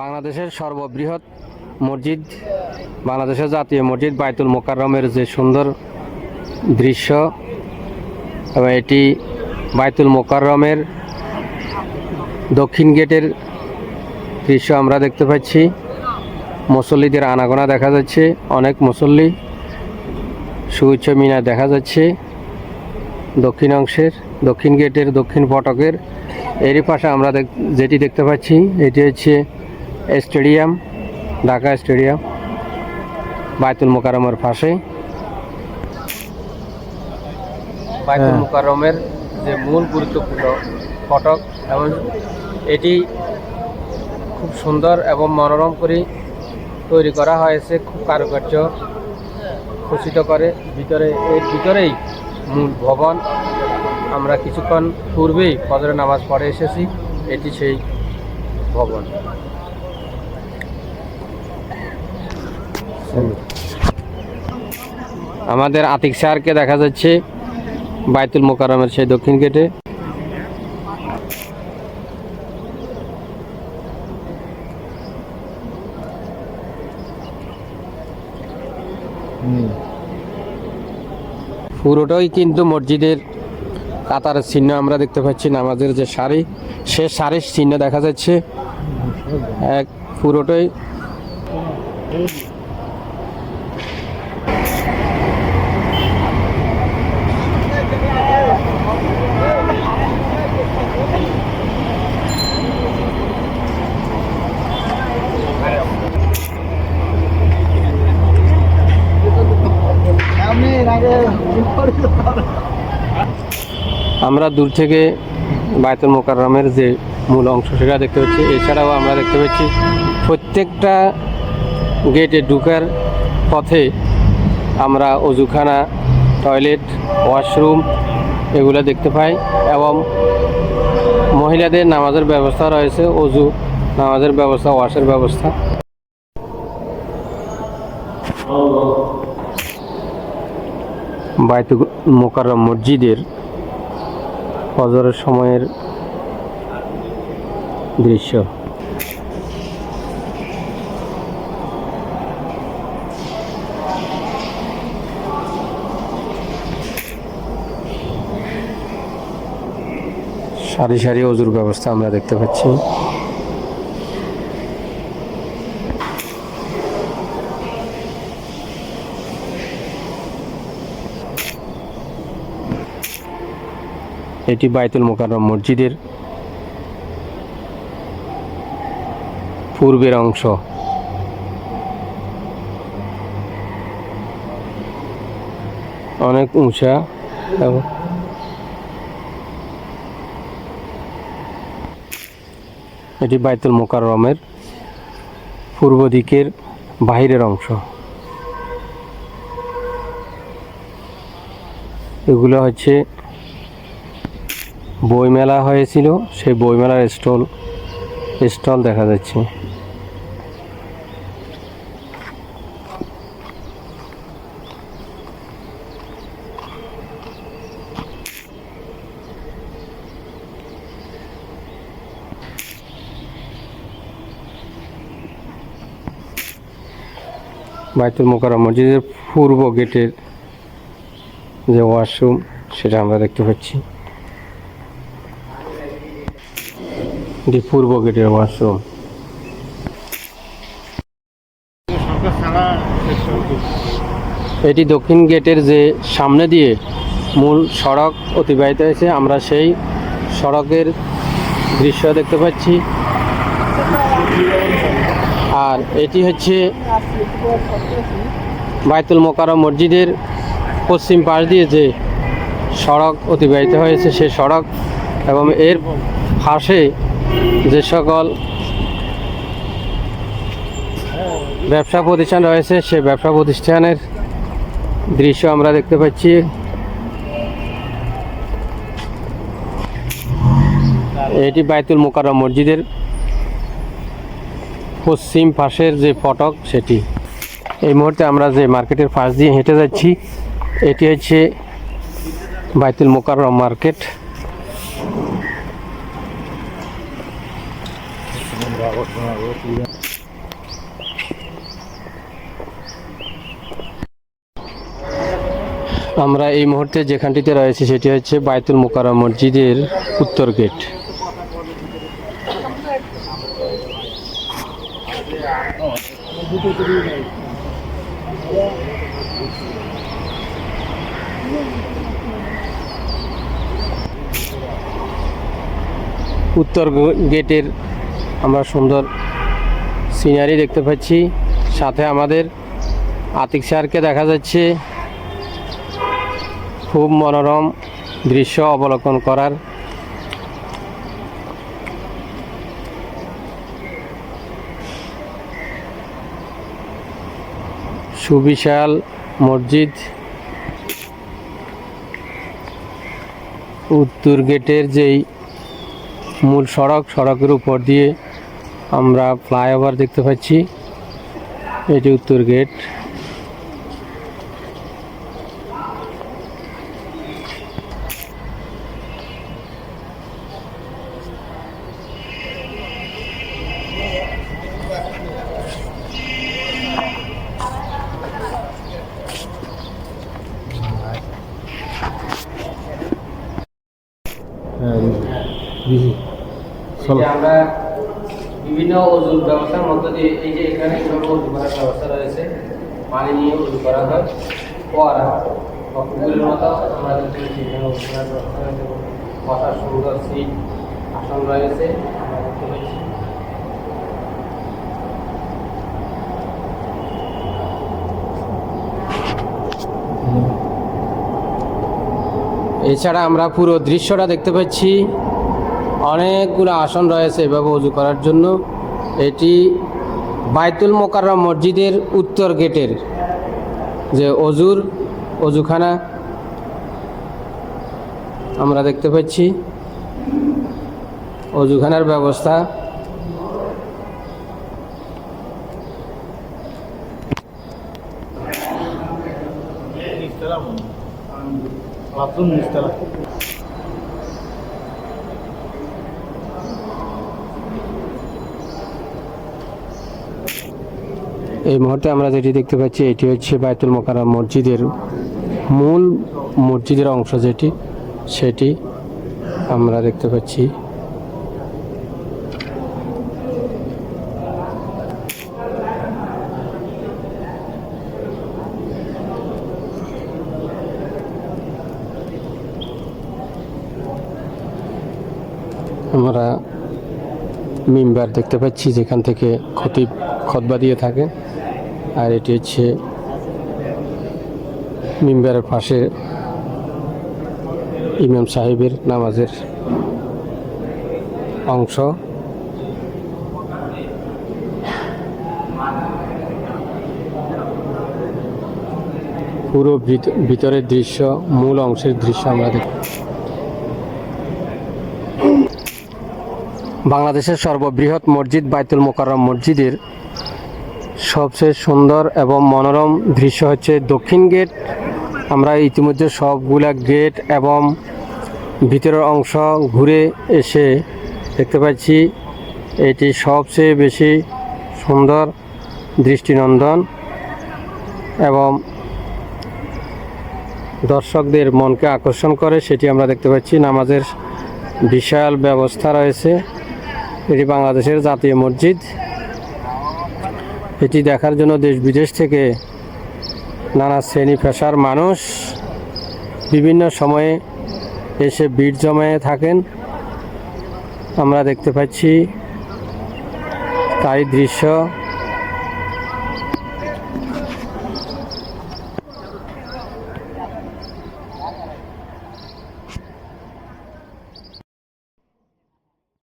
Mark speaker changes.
Speaker 1: বাংলাদেশের সর্ববৃহৎ মসজিদ, বাংলাদেশের জাতীয় মসজিদ বাইতুল মোকাররমের যে সুন্দর দৃশ্য, এবং এটি বাইতুল মোকাররমের দক্ষিণ গেটের দৃশ্য আমরা দেখতে পাচ্ছি। মুসল্লিদের আনাগোনা দেখা যাচ্ছে, অনেক মুসল্লি সুউচ্চ মিনার দেখা যাচ্ছে। দক্ষিণ অংশের, দক্ষিণ গেটের, দক্ষিণ ফটকের, এরই পাশে আমরা যেটি দেখতে পাচ্ছি, এটি হচ্ছে স্টেডিয়াম ঢাকা স্টেডিয়াম বাইতুল মোকাররমের পাশে। বাইতুল
Speaker 2: হ্যাঁ।
Speaker 1: মোকাররমের যে মূল গুরুত্বপূর্ণ ফটক এবং এটি খুব সুন্দর এবং মনোরম করে তৈরি করা হয়েছে খুব কারুকার্য খচিত করে। ভিতরে এর ভিতরেই মূল ভবন। আমরা কিছুক্ষণ পূর্বেই ফজরের নামাজ পড়ে এসেছি এটি সেই ভবন। আমাদের আতিক স্যারকে দেখা যাচ্ছে বাইতুল মোকাররমের সেই দক্ষিণ গেটে। পুরোটাই কিন্তু মসজিদের কাতারের চিহ্ন আমরা দেখতে পাচ্ছি, নামাজের যে শাড়ি সে শাড়ির চিহ্ন দেখা যাচ্ছে। এক, পুরোটাই আমরা দূর থেকে বায়তুল মোকাররমের যে মূল অংশ, সেটা দেখতে পাচ্ছি। এছাড়াও আমরা দেখতে পাচ্ছি প্রত্যেকটা গেটে ঢুকার পথে আমরা অজুখানা, টয়লেট, ওয়াশরুম এগুলো দেখতে পাই এবং মহিলাদের নামাজের ব্যবস্থা রয়েছে, অজু, নামাজের ব্যবস্থা, ওয়াশের ব্যবস্থা। বাইতুল মোকাররম মসজিদের ফজরের সময়ের দৃশ্য। সারি সারি অজুর ব্যবস্থা আমরা দেখতে পাচ্ছি। এটি বাইতুল মোকাররম মসজিদের পূর্বের অংশ। অনেক উঁচা এবং এটি বাইতুল মোকাররমের পূর্ব দিকের বাহিরের অংশ। এগুলো হচ্ছে বইমেলা হয়েছিল, সেই বইমেলার স্টল স্টল দেখা যাচ্ছে। বাইতুল মোকাররম মসজিদের পূর্ব গেটের যে ওয়াশরুম, সেটা আমরা দেখতে পাচ্ছি। এটি পূর্ব গেটের ওয়াশরুম। এটি দক্ষিণ গেটের যে সামনে দিয়ে মূল সড়ক অতিবাহিত হয়েছে, আমরা সেই সড়কের দৃশ্য দেখতে পাচ্ছি। আর এটি হচ্ছে বাইতুল মোকাররম মসজিদের পশ্চিম পাশ দিয়ে যে সড়ক অতিবাহিত হয়েছে, সে সড়ক এবং এর পাশে যে সকল ব্যবসা প্রতিষ্ঠান রয়েছে, সে ব্যবসা প্রতিষ্ঠানের দৃশ্য আমরা দেখতে পাচ্ছি। এটি বাইতুল মোকাররম মসজিদের পশ্চিম পাশের যে ফটক, সেটি। এই মুহূর্তে আমরা যে মার্কেটের পাশ দিয়ে হেঁটে যাচ্ছি, এটি হচ্ছে বাইতুল মোকাররম মার্কেট। আমরা এই মুহূর্তে যেখানটিতে রয়েছি সেটি হচ্ছে বায়তুল মোকাররম মসজিদের উত্তর গেট। উত্তর গেটের আমরা সুন্দর সিনারি দেখতে পাচ্ছি। সাথে আমাদের আতিক স্যারকে দেখা যাচ্ছে। খুব মনোরম দৃশ্য অবলোকন করার। সুবিশাল মসজিদ। উত্তর গেটের যেই মূল সড়ক, সড়কের উপর দিয়ে আমরা ফ্লাইওভার দেখতে পাচ্ছি। এটি উত্তর গেট আমরা ওজুর ব্যবস্থার মধ্য দিয়ে এই যে এখানে ওজু করার ব্যবস্থা রয়েছে, পানি নিয়ে ওজু করা হয়, ফোয়ারা পুকুরের মতো আমরা পাচ্ছি এখানে ওজু করার ব্যবস্থা রয়েছে বসার সুন্দর সিট, আসন রয়েছে, আমরা দেখতে পাচ্ছি এছাড়া আমরা পুরো দৃশ্যটা দেখতে পাচ্ছি। অনেকগুলো আসন রয়েছে এভাবে উজু করার জন্য। এটি বাইতুল মোকাররম মসজিদের উত্তর গেটের যে অজুর অজুখানা। আমরা দেখতে পাচ্ছি অজুখানার ব্যবস্থা।
Speaker 2: বাথরুম
Speaker 1: এই মুহূর্তে আমরা যেটি দেখতে পাচ্ছি, এটি হচ্ছে বাইতুল মোকাররম মসজিদের মূল মসজিদের অংশ যেটি, সেটি আমরা দেখতে পাচ্ছি। আমরা মিম্বার দেখতে পাচ্ছি, যেখান থেকে খতিব খতবা দিয়ে থাকে। আর এটি হচ্ছে মিম্বারের পাশে ইমাম সাহেবের নামাজের অংশ। পুরো ভিত- ভিতরের দৃশ্য, মূল অংশের দৃশ্য আমরা দেখি বাংলাদেশের সর্ববৃহৎ মসজিদ বাইতুল মোকাররম মসজিদের সবচেয়ে সুন্দর এবং মনোরম দৃশ্য হচ্ছে দক্ষিণ গেট। আমরা ইতিমধ্যে সবগুলা গেট এবং ভিতরের অংশ ঘুরে এসে দেখতে পাচ্ছি। এটি সবচেয়ে বেশি সুন্দর দৃষ্টিনন্দন এবং দর্শকদের মনকে আকর্ষণ করে সেটি আমরা দেখতে পাচ্ছি। নামাজের বিশাল ব্যবস্থা রয়েছে। এটি বাংলাদেশের জাতীয় মসজিদ। এটি দেখার জন্য দেশ বিদেশ থেকে নানা শ্রেণি পেশার মানুষ বিভিন্ন সময়ে এসে ভিড় জমায়ে থাকেন। আমরা দেখতে পাচ্ছি তাই দৃশ্য।